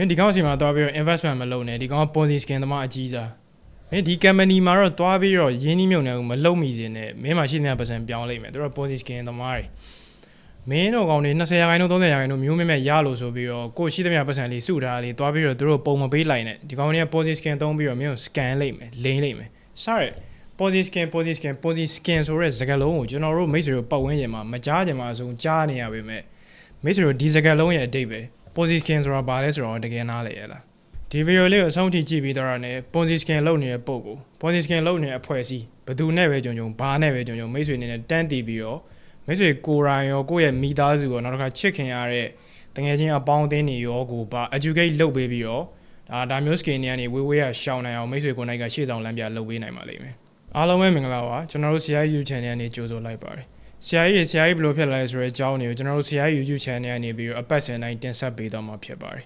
မင်းဒီကောင်စီမှာသွားပြီးတော့ investment မလုပ်နဲ့ဒီကောင်က Ponzi scheme သမားအကြီးစားမင်းဒီ company မှာတော့သွားပြီးတော့ရင်းနှီးမြှုပ်နှံမှုမလုပ်မိစေနဲ့မင်းမှာရှိတဲ့ပတ်စံပြောင်းလိုက်မယ်သူတို့ Ponzi scheme သမားတွေမင်းတို့ကောင်တွေ20ရာခိုင်နှုန်း30ရာခိုင်နှုန်းမျိုးမြတ်ရလို့ဆိုပြီးတော့ကိုရှိသမျှပတ်စံလေးစုထားလေးသွားပြီးတော့သူတို့ပုံမပေးလိုက်နဲ့ဒီကောင်တွေက Ponzi scheme သုံးပြီးတော့မင်းကို scan လိုက်မယ်လိမ့်လိုက်မယ်စရ Ponzi scheme Ponzi scheme Ponzi scheme ဆိုတဲ့စကားလုံးကိုကျွန်တော်တို့မိတ်ဆွေတို့ပတ်ဝန်းကျင်မှာမကြားကြမှာအဆုံးကြားနေရပေမဲ့မိတ်ဆွေတို့ဒီစကားလုံးရဲ့အတိတ်ပဲ Ponzi scheme ဆိုတာဘာလဲဆိုတော့တကယ်နားလေရလားဒီဗီဒီယိုလေးကိုအဆုံးထိကြည့်ပြီးတော့ね Ponzi scheme လုပ်နေတဲ့ပုံကို Ponzi scheme လုပ်နေတဲ့အဖွဲ့အစည်းဘယ်သူနဲ့ပဲကြုံကြုံဘာနဲ့ပဲကြုံကြုံမိတ်ဆွေအနေနဲ့တန်းတီးပြီးတော့မိတ်ဆွေကိုယ်တိုင်ရောကိုယ့်ရဲ့မိသားစုရောနောက်တစ်ခါချစ်ခင်ရတဲ့တကယ်ချင်းအပေါင်းအသင်းတွေရောကိုပါ educate လုပ်ပေးပြီးတော့ဒါဒါမျိုး skin တွေကနေဝေးဝေးရရှောင်းနိုင်အောင်မိတ်ဆွေကိုယ်နိုင်ကရှေ့ဆောင်လမ်းပြလုပ်ပေးနိုင်ပါလိမ့်မယ်အားလုံးပဲမင်္ဂလာပါကျွန်တော်တို့ CI YouTube channel ကနေကြိုဆိုလိုက်ပါတယ် ဆရာကြီးဆရာကြီးဘယ်လိုဖြစ်လာလဲဆိုတဲ့အကြောင်းတွေကိုကျွန်တော်တို့ဆရာကြီး YouTube channel ကနေပြီးတော့အပတ်စဉ်တိုင်းတင်ဆက်ပေးသွားမှာဖြစ်ပါတယ်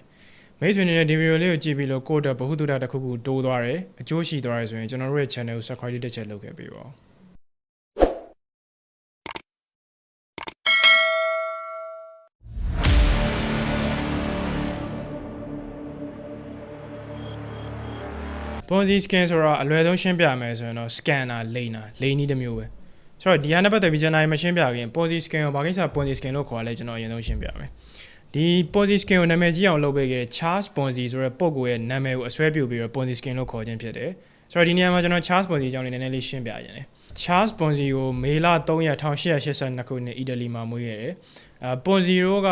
မိတ်ဆွေတွေနဲ့ဒီဗီဒီယိုလေးကိုကြည့်ပြီးလို့ကိုယ့်အတွက်ဘ ഹു တုဒတစ်ခုခုတိုးသွားတယ်အကျိုးရှိသွားတယ်ဆိုရင်ကျွန်တော်တို့ရဲ့ channel ကို subscribe တစ်ချက်လုပ်ခဲ့ပေးပါဦး Ponzi scan ဆိုတာအလွယ်ဆုံးရှင်းပြမယ်ဆိုရင်တော့ scanner လိမ့်တာလိမ့်နည်းတစ်မျိုးပဲ ဆိုတော့ဒီဟာနဲ့ပတ်သက်ပြီးကျွန်တော်မရှင်းပြခင် Ponzi scan ကိုဘာကိစ္စ Ponzi scan လို့ခေါ်ရလဲကျွန်တော်အရင်ဆုံးရှင်းပြမယ်ဒီ Ponzi scan ကိုနာမည်ကြီးအောင်လုပ်ပေးခဲ့တဲ့ Charles Ponzi ဆိုတဲ့ပုဂ္ဂိုလ်ရဲ့နာမည်ကိုအစွဲပြုပြီးတော့ Ponzi scan လို့ခေါ်ခြင်းဖြစ်တယ်ဆိုတော့ဒီနေရာမှာကျွန်တော် Charles Ponzi အကြောင်းလေးနည်းနည်းလေးရှင်းပြရရင် Charles Ponzi ကိုမေလ3ရက်1882ခုနှစ်အီတလီမှာမွေးခဲ့တယ်အဲ Ponzi တို့က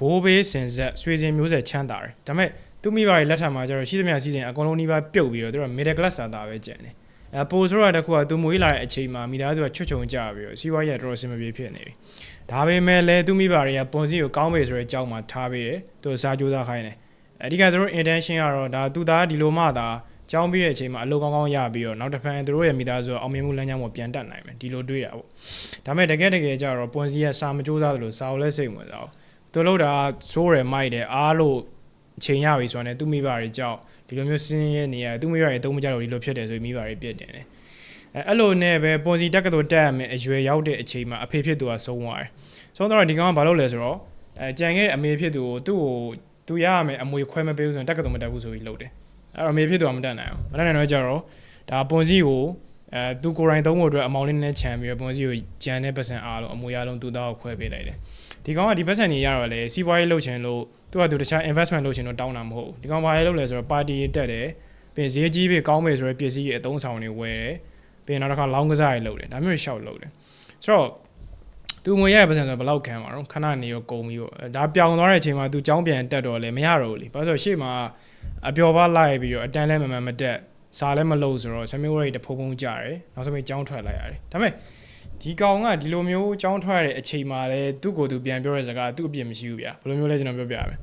ဘိုးဘေးစင်ဆက်ဆွေစဉ်မျိုးဆက်ချမ်းသာတယ်ဒါပေမဲ့သူမိဘရဲ့လက်ထပ်မှာကျတော့ရှိသမျှစီစဉ်အကုန်လုံးနှိပါပြုတ်ပြီးတော့သူက middle class စာသားပဲကျန်တယ် အဲပိုဆိုရတဲ့ခုကသူမွေးလာတဲ့အချိန်မှာမိသားစုကချွတ်ချုံကြပြီးတော့စီးပွားရေးကတော်တော်အဆင်မပြေဖြစ်နေပြီဒါပေမဲ့လည်းသူမိဘတွေကပွန်စီကိုကောင်းပြီဆိုတဲ့အကြောင်းမှာထားပြီးတယ်သူစားကြိုးစားခိုင်းတယ်အဓိကသူတို့ intention ကတော့ဒါသူသားဒီလိုမှသာကျောင်းပြီးတဲ့အချိန်မှာအလုပ်ကောင်းကောင်းရပြီးတော့နောက်တစ်ဖန်သူတို့ရဲ့မိသားစုကအောင်မြင်မှုလမ်းကြောင်းပေါ်ပြန်တက်နိုင်မယ်ဒီလိုတွေးတာပေါ့ဒါပေမဲ့တကယ်တကယ်ကျတော့ပွန်စီကစာမကြိုးစားသလိုစာကိုလည်းစိတ်ဝင်စားအောင်သူလို့တာစိုးရမိုက်တယ်အားလို့ချိန်ရပြီဆိုတာနဲ့သူမိဘတွေကြောက် ဒီလိုမျိုးစင်းရဲနေရသူမိဘတွေတုံးမကြတော့ဒီလိုဖြစ်တယ်ဆိုပြီးမိဘတွေပြစ်တင်တယ်အဲအဲ့လိုနဲ့ပဲပွန်စီတက်ကတော်တက်ရမယ်အရွယ်ရောက်တဲ့အချိန်မှာအဖေဖြစ်သူကဆုံးသွားတယ်ဆုံးသွားတော့ဒီကောင်ကဘာလုပ်လဲဆိုတော့အဲကြံခဲ့အမေဖြစ်သူကိုသူ့ကိုသူရရမယ်အမွေခွဲမပေးဘူးဆိုရင်တက်ကတော်မတက်ဘူးဆိုပြီးလုပ်တယ်အဲ့တော့အမေဖြစ်သူကမတက်နိုင်အောင်မတက်နိုင်တော့ကြတော့ဒါပွန်စီကိုအဲသူကိုယ်တိုင်သုံးဖို့အတွက်အမောင်လေးနဲ့ခြံပြီးတော့ပွန်စီကိုကြံတဲ့ပတ်စံအားလုံးအမွေအားလုံးသူ့သားကိုခွဲပေးလိုက်တယ် ဒီကောင်ကဒီပတ်စံကြီးရတော့လေစီးပွားရေးလုပ်ချင်လို့သူကသူတခြား investment လုပ်ချင်လို့တောင်းတာမဟုတ်ဘူးဒီကောင်ဘာလဲလုပ်လဲဆိုတော့ party တက်တယ်ပြင်ဈေးကြီးပြီးကောင်းမယ်ဆိုတော့ပစ္စည်းရဲ့အသုံးဆောင်တွေဝယ်တယ်ပြင်နောက်တစ်ခါလောင်းကစားတွေလုပ်တယ်ဒါမျိုးရှောက်လုပ်တယ်ဆိုတော့သူငွေရတဲ့ပတ်စံဆိုဘယ်လောက်ခံမှာတော့ခဏနေရောကုန်ပြီးတော့ဒါပြောင်းသွားတဲ့အချိန်မှာသူចောင်းပြန်တက်တော့လေမရတော့ဘူးလေဘာလို့ဆိုရှေ့မှာအပျော်ပါလိုက်ပြီးတော့အတန်းလဲမမှန်မတက်စားလည်းမလို့ဆိုတော့ဆမျိုးရိတ်တဖုံဖုံကြတယ်နောက်ဆုံးပြီးចောင်းထွက်လိုက်ရတယ်ဒါပေမဲ့ ဒီကောင်ကဒီလိုမျိုးចောင်းထွက်ရတဲ့အချိန်မှာလည်းသူ့ကိုယ်သူပြန်ပြောတဲ့စကားသူ့အပြစ်မရှိဘူးဗျာဘယ်လိုမျိုးလဲကျွန်တော်ပြောပြရမယ်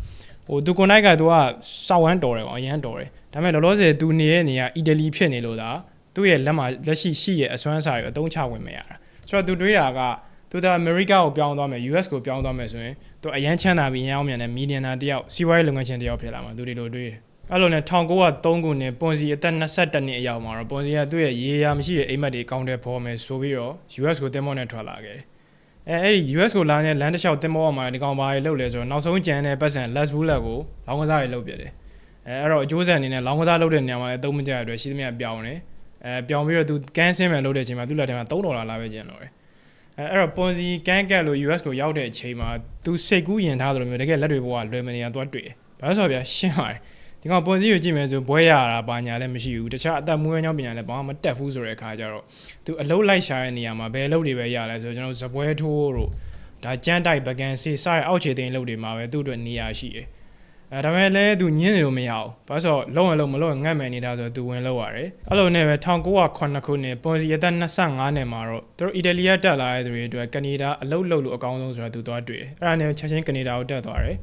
ဟိုသူကိုနိုင်ကသူကစောက်ဝမ်းတော်တယ်ကွာအရန်တော်တယ်ဒါပေမဲ့လောလောဆယ်သူနေတဲ့နေရာအီတလီဖြစ်နေလို့ဒါသူ့ရဲ့လက်မှာလက်ရှိရှိရဲ့အစွမ်းစာတွေအသုံးချဝင်မရတာဆိုတော့သူတွေးတာကသူကအမေရိကကိုပြောင်းသွားမယ် US ကိုပြောင်းသွားမယ်ဆိုရင်သူအရန်ချမ်းသာပြီးရန်အောင်မြန်တဲ့မီလီယံနာတယောက်စီးပွားရေးလုပ်ငန်းရှင်တယောက်ဖြစ်လာမှာသူတွေလိုတွေးတယ် အဲ့လိုနဲ့1903ခုနှစ်ပွန်စီအသက်22နှစ်အရောက်မှာတော့ပွန်စီကသူ့ရဲ့ရေယာမရှိတဲ့အိမ်မက်တွေကောင်းတဲ့ဖော်မယ်ဆိုပြီးတော့ US ကိုတင်မောနဲ့ထွက်လာခဲ့တယ်အဲအဲ့ဒီ US ကိုလာတဲ့လမ်းတစ်လျှောက်တင်မောမှာဒီကောင်ဘာတွေလုပ်လဲဆိုတော့နောက်ဆုံးကြံတဲ့ပတ်စံ Les Bullet ကိုလောင်းကစားတွေလုပ်ပြတယ်အဲအဲ့တော့အကျိုးဆက်အနေနဲ့လောင်းကစားလုပ်တဲ့နေရာမှာလည်းသုံးမကြရတဲ့အတွက်ရှိသမျှပြောင်းတယ်အဲပြောင်းပြီးတော့သူကန်ဆင်းမယ်လုပ်တဲ့အချိန်မှာသူ့လက်ထဲမှာ3ဒေါ်လာလာပဲကျန်တော့တယ်အဲအဲ့တော့ပွန်စီကန်ကတ်လို့ US ကိုရောက်တဲ့အချိန်မှာသူစိတ်ကူးယဉ်ထားသလိုမျိုးတကယ်လက်တွေပေါ်ကလွယ်မနေရသွားတွေ့တယ်ဘာလို့ဆိုတော့ဗျာရှင်းပါတယ် ဒီကောင်ပွန်စီကိုကြည့်မယ်ဆိုဘွဲရတာဘာညာလည်းမရှိဘူးတခြားအသက်မွေးကြောင်းပညာလည်းဘာမှမတက်ဘူးဆိုတဲ့အခါကျတော့သူအလုံးလိုက်ရှာတဲ့နေရာမှာဘယ်အလုပ်တွေပဲရလဲဆိုတော့ကျွန်တော်ဇပွဲထိုးတို့ဒါကြမ်းတိုက်ပကံစီစတဲ့အောက်ခြေသိမ်းအလုပ်တွေမှာပဲသူ့အတွက်နေရာရှိတယ်အဲဒါပေမဲ့လည်းသူညင်းနေလို့မရဘူးဘာလို့ဆိုတော့လုံးဝလုံးမလုံးငတ်မယ်နေတာဆိုတော့သူဝင်လောက်ရတယ်အဲ့လိုနဲ့ပဲ1909ခုနှစ်ပွန်စီအသက်25နှစ်မှာတော့သူတို့အီတလီကတက်လာတဲ့သူတွေအတွက်ကနေဒါအလုပ်လုပ်လို့အကောင်းဆုံးဆိုတာသူသွားတွေ့တယ်အဲ့ဒါနဲ့ချက်ချင်းကနေဒါကိုတက်သွားတယ်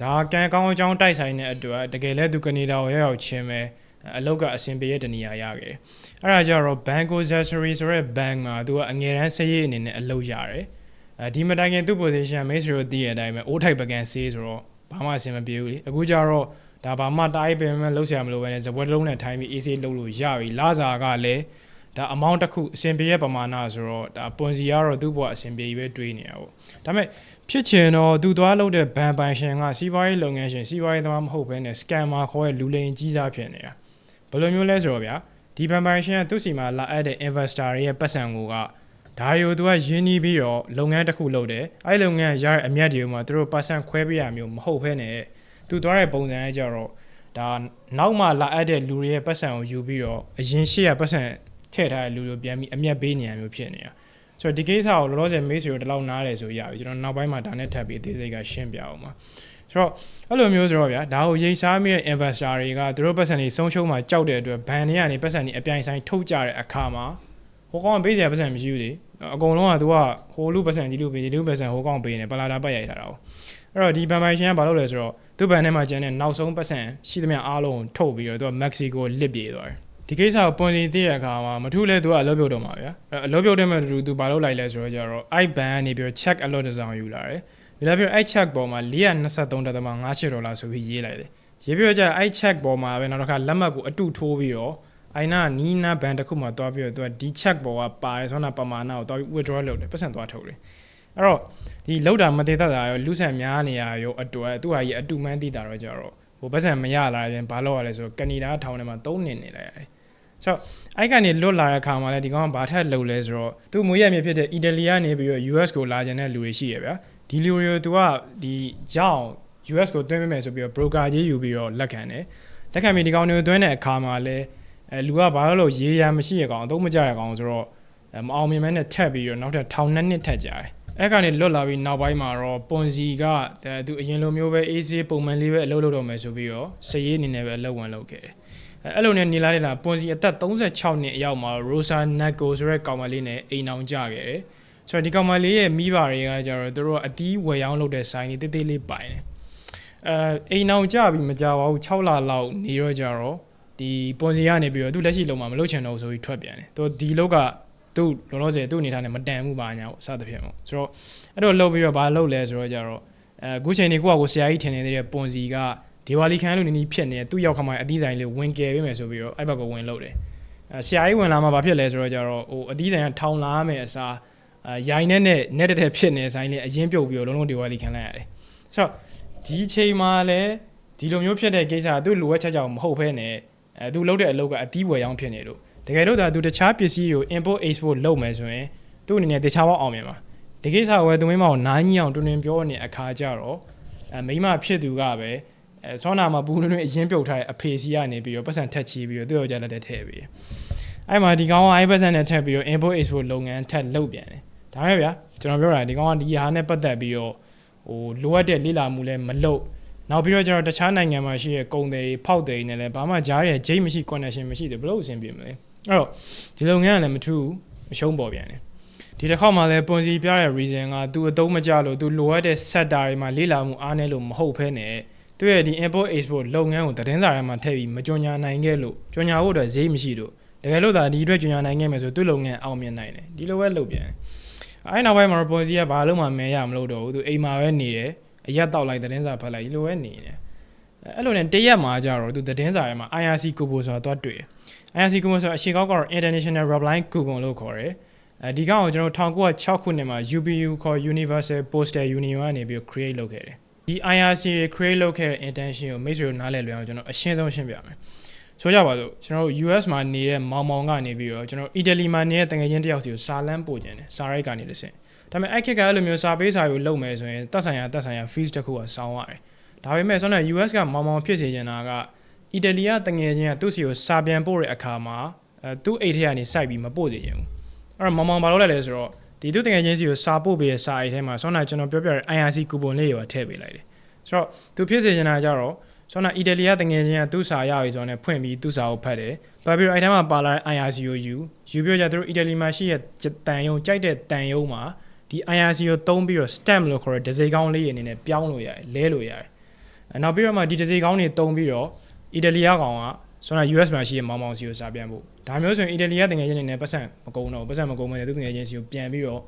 ဒါကံကောင်းအကြောင်းတိုက်ဆိုင်တဲ့အတွက်တကယ်လဲသူကနေဒါကိုရောက်ရောက်ချင်းပဲအလုပ်ကအဆင်ပြေတဲ့တနေရာရခဲ့တယ်။အဲ့ဒါကြတော့ Banco Zessary ဆိုတဲ့ bank မှာသူကအငယ်တန်းစရေးအနေနဲ့အလုပ်ရတယ်။အဲဒီမတိုင်ခင်သူ့ position မိတ်ဆွေတို့သိရတဲ့အတိုင်းပဲအိုးထိုက်ပကံစေးဆိုတော့ဘာမှအဆင်မပြေဘူးလေ။အခုကြတော့ဒါဘာမှတားပင်မဲ့လှုပ်ရှားမလို့ပဲနဲ့ဇပွဲတစ်လုံးနဲ့ထိုင်းပြီး AC လှုပ်လို့ရပြီ။လာစာကလည်းဒါ amount တစ်ခုအဆင်ပြေတဲ့ပမာဏဆိုတော့ဒါပွန်စီကတော့သူ့ဘဝအဆင်ပြေပဲတွေးနေတာပေါ့။ဒါပေမဲ့ ဖြစ်ချင်တော့သူသွားလုပ်တဲ့ဘန်ပိုင်ရှင်ကစီးပွားရေးလုပ်ငန်းရှင်စီးပွားရေးသမားမဟုတ်ဘဲနဲ့ scammer ခေါ်တဲ့လူလိမ်ကြီးစားဖြစ်နေတာဘယ်လိုမျိုးလဲဆိုတော့ဗျာဒီဘန်ပိုင်ရှင်ကသူ့စီမှာလာအပ်တဲ့ investor တွေရဲ့ပတ်စံကိုကဒါတွေကိုသူကရင်းနှီးပြီးတော့လုပ်ငန်းတစ်ခုလုပ်တယ်အဲ့ဒီလုပ်ငန်းရတဲ့အမြတ်တွေကိုမှသူတို့ပတ်စံခွဲပေးရမျိုးမဟုတ်ဘဲနဲ့သူသွားတဲ့ပုံစံအကြတော့ဒါနောက်မှလာအပ်တဲ့လူတွေရဲ့ပတ်စံကိုယူပြီးတော့အရင်ရှေ့ကပတ်စံထည့်ထားတဲ့လူတွေပြန်ပြီးအမြတ်ပေးနေရမျိုးဖြစ်နေတာ ဆိုတော့ဒီကိစ္စကိုလောလောဆယ်မိတ်ဆွေတို့ဒီလောက်နားတယ်ဆိုရပြီကျွန်တော်နောက်ပိုင်းမှာဒါနဲ့ထပ်ပြီးအသေးစိတ်ကရှင်းပြအောင်ပါဆိုတော့အဲ့လိုမျိုးဆိုတော့ဗျာဒါကိုရိတ်စားမိတဲ့ investor တွေကသူတို့ပတ်စံတွေဆုံးရှုံးမှကြောက်တဲ့အတွက်ဘဏ်တွေကနေပတ်စံတွေအပြိုင်ဆိုင်ထုတ်ကြတဲ့အခါမှာဟိုကောင်ကပေးစရာပတ်စံမရှိဘူးလေအကုန်လုံးကသူကဟိုလူပတ်စံဒီလူပေးဒီလူပတ်စံဟိုကောင်ပေးနေပလာတာပတ်ရိုက်ထားတာ哦အဲ့တော့ဒီဘန်ပိုင်ရှင်ကဘာလုပ်လဲဆိုတော့သူ့ဘဏ်ထဲမှာကျန်တဲ့နောက်ဆုံးပတ်စံရှိသမျှအားလုံးကိုထုတ်ပြီးတော့သူကမက္ကဆီကိုလစ်ပြေးသွားတယ် ဒီကိစ္စကိုပွန်စီသိတဲ့အခါမှာမထူးလဲသူကအလုပ်ပြုတ်တော့မှာဗျာအဲ့အလုပ်ပြုတ်တဲ့မဲ့တူသူဘာလုပ်လိုက်လဲဆိုတော့ကျတော့ i ban ကနေပြီးတော့ check alert တစ်စောင်ယူလာတယ်ဒီလိုပြီးအဲ့ check ပေါ်မှာ423.58ဒေါ်လာဆိုပြီးရေးလိုက်တယ်ရေးပြီးတော့ကျအဲ့ check ပေါ်မှာပဲနောက်တစ်ခါလက်မှတ်ကိုအတုထိုးပြီးတော့အိုင်နာနီးနာဘန်တစ်ခုမှတွားပြီးတော့သူကဒီ check ပေါ်ကပါတယ်ဆိုတော့ပမာဏကိုတွားပြီး withdraw လုပ်တယ်ပတ်စံတွားထုတ်တယ်အဲ့တော့ဒီလောက်တာမသေးတတ်တာရောလူဆန်များနေရရောအတွက်သူဟာကြီးအတူမှန်းသိတာတော့ကျတော့ဟိုပတ်စံမရလာရင်ဘာလုပ်ရလဲဆိုတော့ကနေဒါထောင်ထဲမှာ3နှစ်နေလိုက်ရတယ် ဆိုတော့အဲ့ကနေလွတ်လာတဲ့အခါမှာလည်းဒီကောင်ကဘာထက်လုံလဲဆိုတော့သူမွေးရမြေဖြစ်တဲ့အီတလီကနေပြီးတော့ US ကိုလာကြတဲ့လူတွေရှိရဗျာဒီလူတွေကိုသူကဒီရအောင် US ကိုတွင်းပေးမယ်ဆိုပြီးတော့ broker ကြီးယူပြီးတော့လက်ခံတယ်လက်ခံပြီးဒီကောင်တွေကိုတွင်းတဲ့အခါမှာလည်းအဲလူကဘာလို့လို့ရေးရမရှိရကောင်အသုံးမကျရကောင်ဆိုတော့မအောင်မြင်မဲနဲ့ထက်ပြီးတော့နောက်ထပ်ထောင်နှစ်နှစ်ထက်ကြတယ်အဲ့ကနေလွတ်လာပြီးနောက်ပိုင်းမှာတော့ပွန်စီကသူအရင်လိုမျိုးပဲ AC ပုံမှန်လေးပဲအလုပ်လုပ်တော့မယ်ဆိုပြီးတော့စရေးအနေနဲ့ပဲအလုပ်ဝင်လုပ်ခဲ့တယ် အဲ့လိုနဲ့နေလာနေတာပွန်စီအသက်36နှစ်အရောက်မှာ Rosa Nago ဆိုတဲ့ကောင်မလေးနဲ့အိမ်အောင်ကြခဲ့တယ်။ဆိုတော့ဒီကောင်မလေးရဲ့မိဘတွေကကြတော့သူတို့အတီးဝယ်ရောင်းလုပ်တဲ့ဆိုင်တွေတိတိလေးပိုင်တယ်။အဲအိမ်အောင်ကြပြီးမကြပါဘူး6လလောက်နေတော့ကြတော့ဒီပွန်စီကနေပြီးတော့သူလက်ရှိလုံးမှာမလုပ်ချင်တော့ဆိုပြီးထွက်ပြန်တယ်။သူဒီလောက်ကသူ့လောလောဆယ်သူ့အနေထားနဲ့မတန်ဘူးပါညာပေါ့စသဖြင့်ပေါ့။ဆိုတော့အဲ့တော့လုပ်ပြီးတော့ဘာလုပ်လဲဆိုတော့ကြတော့အဲအခုချိန်ဒီကိုကကိုဆရာကြီးထင်နေတဲ့ပွန်စီက ဒီဝါလီခန်းလိုနေနေဖြစ်နေသူ့ရောက်ခါမှအသီးဆိုင်လေးဝင်ကယ်ပေးမယ်ဆိုပြီးတော့အဲ့ဘက်ကိုဝင်လို့တယ်အဲဆရာကြီးဝင်လာမှဘာဖြစ်လဲဆိုတော့ကြတော့ဟိုအသီးဆိုင်ကထောင်လာမယ်အစားအဲရိုင်းနဲ့နဲ့နဲ့တက်တက်ဖြစ်နေဆိုင်လေးအရင်ပြုတ်ပြီးတော့လုံးလုံးဒီဝါလီခန်းလိုက်ရတယ်ဆိုတော့ဒီချိန်မှာလည်းဒီလိုမျိုးဖြစ်တဲ့ကိစ္စကသူ့လိုအပ်ချက်ကြောင့်မဟုတ်ဘဲနဲ့အဲသူလုပ်တဲ့အလုပ်ကအသီးဝယ်ရောင်းဖြစ်နေလို့တကယ်လို့ဒါသူတခြားပစ္စည်းကို import export လုပ်မယ်ဆိုရင်သူ့အနေနဲ့တခြားဘောက်အောင်မြင်ပါဒီကိစ္စကိုပဲသူမင်းမကိုနားကြီးအောင်တွင်တွင်ပြောနေအခါကြတော့အဲမိမဖြစ်သူကပဲ အဲဆောနာမှာဘူးတွင်အရင်ပြုတ်ထားတဲ့အဖေစီကနေပြီးတော့ပတ်စံထက်ချီပြီးတော့သူ့ယောက်ျားလက်ထဲထည့်ပြီးအဲ့မှာဒီကောင်ကအဲ့ပတ်စံနဲ့ထည့်ပြီးတော့ import export လုပ်ငန်းထက်လုပ်ပြန်တယ်ဒါပဲဗျာကျွန်တော်ပြောတာဒီကောင်ကဒီဟာနဲ့ပတ်သက်ပြီးတော့ဟိုလိုအပ်တဲ့လေ့လာမှုလည်းမလုပ်နောက်ပြီးတော့ကျွန်တော်တခြားနိုင်ငံမှာရှိတဲ့ကုန်တွေဖောက်တွေနဲ့လည်းဘာမှကြားရဂျိတ်မရှိ connection မရှိတယ်ဘလို့အဆင်ပြေမလဲအဲ့တော့ဒီလုပ်ငန်းကလည်းမထူးမရှုံးပေါ်ပြန်တယ်ဒီတစ်ခေါက်မှလည်းပွန်စီပြတဲ့ reason က तू အတုံးမကြလို့ तू လိုအပ်တဲ့ sector တွေမှာလေ့လာမှုအားနည်းလို့မဟုတ်ဘဲနဲ့ သူရဲ့ဒီ import export လုပ်ငန်းကိုသတင်းစာထဲမှာထည့်ပြီးမကြွညာနိုင်ခဲ့လို့ကြွညာဖို့အတွက်ဈေးမရှိလို့တကယ်လို့သာဒီအတွက်ကြွညာနိုင်ခဲ့မယ်ဆိုသူ့လုပ်ငန်းအောင်မြင်နိုင်တယ်ဒီလိုပဲလုပ်ပြန်အဲ့နောက်ပိုင်းမှာပွန်စီကဘာလို့မှမဲရမလို့တော့ဘူးသူအိမ်မှာပဲနေတယ်အရက်တောက်လိုက်သတင်းစာဖတ်လိုက်ဒီလိုပဲနေတယ်အဲ့လိုနဲ့တရက်မှာကြတော့သူသတင်းစာထဲမှာ IRC ကိုပိုဆိုတာတွားတွေ့တယ် IRC ကိုပိုဆိုအရှိကောက်ကတော့ International Repline Coupon လို့ခေါ်တယ်အဲဒီကောင်ကိုကျွန်တော်1906ခုနှစ်မှာ UPU ခေါ် Universal Postal Union ကနေပြီး create လုပ်ခဲ့တယ် ဒီ IRC တွေ create လုပ်ခဲ့တဲ့ intention ကိုမိတ်ဆွေတို့နားလည်လွယ်အောင်ကျွန်တော်အရှင်းဆုံးရှင်းပြမယ်ဆိုကြပါစို့ကျွန်တော်တို့ US မှာနေတဲ့မောင်မောင်ကနေပြီးတော့ကျွန်တော် Italy မှာနေတဲ့တငယ်ချင်းတယောက်စီကိုစာလန်းပို့ခြင်းတယ်စာရိုက်ကနေတစ်ဆင့်ဒါပေမဲ့အဲ့ခက်ကအဲ့လိုမျိုးစာပေးစာကိုလုပ်မယ်ဆိုရင်တက်ဆိုင်ရာတက်ဆိုင်ရာ fees တစ်ခုကစောင်းရတယ်ဒါပေမဲ့ဆိုတော့ US ကမောင်မောင်ဖြစ်စေချင်တာကအီတလီကတငယ်ချင်းကသူ့စီကိုစာပြန်ပို့တဲ့အခါမှာအဲသူ့အိတ်ထဲကနေစိုက်ပြီးမပို့စေချင်ဘူးအဲ့တော့မောင်မောင်ဘာလုပ်လိုက်လဲဆိုတော့ ဒီသူတငယ်ချင်းစီကိုစာပို့ပေးတဲ့စာအိတ်ထဲမှာဆောင်းနာကျွန်တော်ပြောပြတဲ့ IRC coupon လေးတွေထည့်ပေးလိုက်တယ်ဆိုတော့သူဖြစ်စေချင်တာကြတော့ဆောင်းနာအီတလီကတငယ်ချင်းကသူ့စာရပြီဆိုတော့ဖွင့်ပြီးသူ့စာကိုဖတ်တယ်ဘာပြီးတော့အဲ့ထဲမှာပါလာတဲ့ IRC ကိုယူယူပြီးတော့ကြသူတို့အီတလီမှာရှိတဲ့တန်ယုံကြိုက်တဲ့တန်ယုံမှာဒီ IRC ကိုတုံးပြီးတော့ stamp လို့ခေါ်တဲ့ဒဇိကောင်းလေးအနေနဲ့ပြောင်းလို့ရတယ်လဲလို့ရတယ်နောက်ပြီးတော့မှဒီဒဇိကောင်းတွေတုံးပြီးတော့အီတလီကကောင်က ဆိုတော့ US မှာရှိတဲ့မောင်မောင်စီကိုစာပြန်ဖို့ဒါမျိုးဆိုရင်အီတလီကတငယ်ချင်းတွေနဲ့ပတ်စံမကုန်တော့ပတ်စံမကုန်မဲ့သူတငယ်ချင်းစီကိုပြန်ပြီးတော့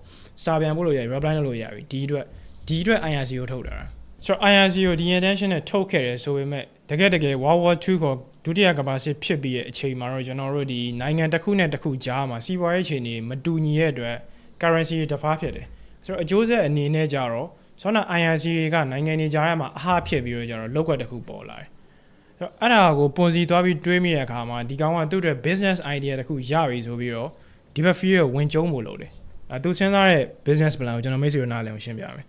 စာပြန်ဖို့လို့ရ reply လုပ်လို့ရပြီဒီအတွက်ဒီအတွက် IRC ကိုထုတ်တာဆိုတော့ IRC ကိုဒီ intention နဲ့ထုတ်ခဲ့တယ်ဆိုပေမဲ့တကယ်တကယ် World War 2ကိုဒုတိယကမ္ဘာစစ်ဖြစ်ပြီးတဲ့အချိန်မှာတော့ကျွန်တော်တို့ဒီနိုင်ငံတစ်ခုနဲ့တစ်ခုကြားမှာစီးပွားရေးအခြေအနေမတူညီတဲ့အတွက် currency တဖားဖြစ်တယ်ဆိုတော့အကျိုးဆက်အနေနဲ့ကြတော့ဆောနာ IRC တွေကနိုင်ငံတွေကြားထဲမှာအဟာဖြစ်ပြီးတော့ကျတော့လောက်ကွက်တစ်ခုပေါ်လာတယ်အဲ့ တော့အဲ့ဒါကိုပွန်စီသွားပြီးတွေးမိတဲ့အခါမှာဒီကောင်ကသူ့အတွက် business idea တစ်ခုရပြီဆိုပြီးတော့ဒီဘက် field ကိုဝင်ကျုံးဖို့လုပ်တယ်အဲသူစဉ်းစားတဲ့ business plan ကိုကျွန်တော်မိတ်ဆွေတို့နားလည်အောင်ရှင်းပြမယ်